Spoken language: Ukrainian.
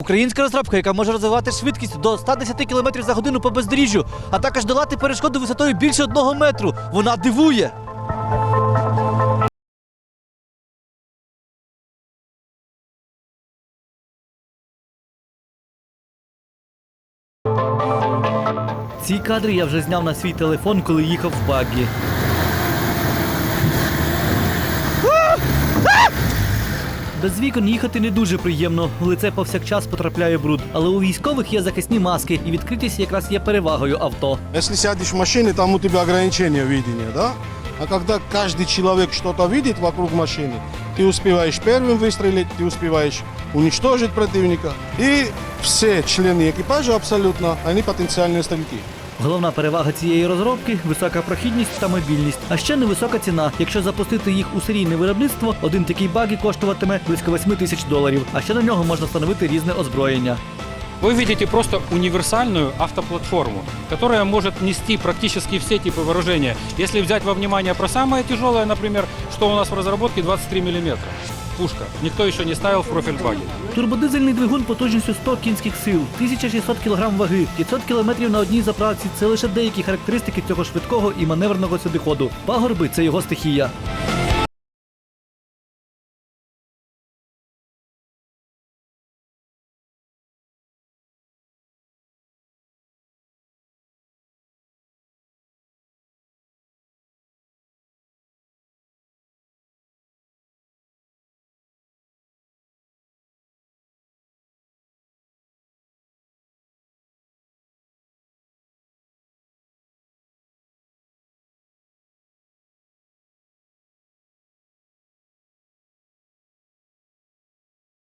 Українська розробка, яка може розвивати швидкість до 110 км за годину по бездоріжжю, а також долати перешкоди висотою більше одного метру. Вона дивує. Ці кадри я вже зняв на свій телефон, коли їхав в багі. Без вікон їхати не дуже приємно. В лице повсякчас потрапляє бруд. Але у військових є захисні маски, і відкритість якраз є перевагою авто. Если сядешь в машине, там у тебя ограничение видения, да? А когда каждый человек что-то видит вокруг машины, ты успеваешь первым выстрелить, ты успеваешь уничтожить противника. И все члены экипажа абсолютно, они потенциальные стрелки. Головна перевага цієї розробки висока прохідність та мобільність, а ще невисока ціна. Якщо запустити їх у серійне виробництво, один такий багі коштуватиме близько 8 тисяч доларів. А ще на нього можна встановити різне озброєння. Вы видите просто универсальную автоплатформу, которая может нести практически все типы вооружения. Если взять во внимание про самое тяжелое, например, что у нас в разработке 23 мм. Пушка. Никто еще не ставил в профиль баги. Турбодизельний двигун потужністю 100 кінських сил, 1600 кг ваги, 500 км на одній заправці це лише деякі характеристики цього швидкого і маневреного сюдиходу. Пагорби це його стихія.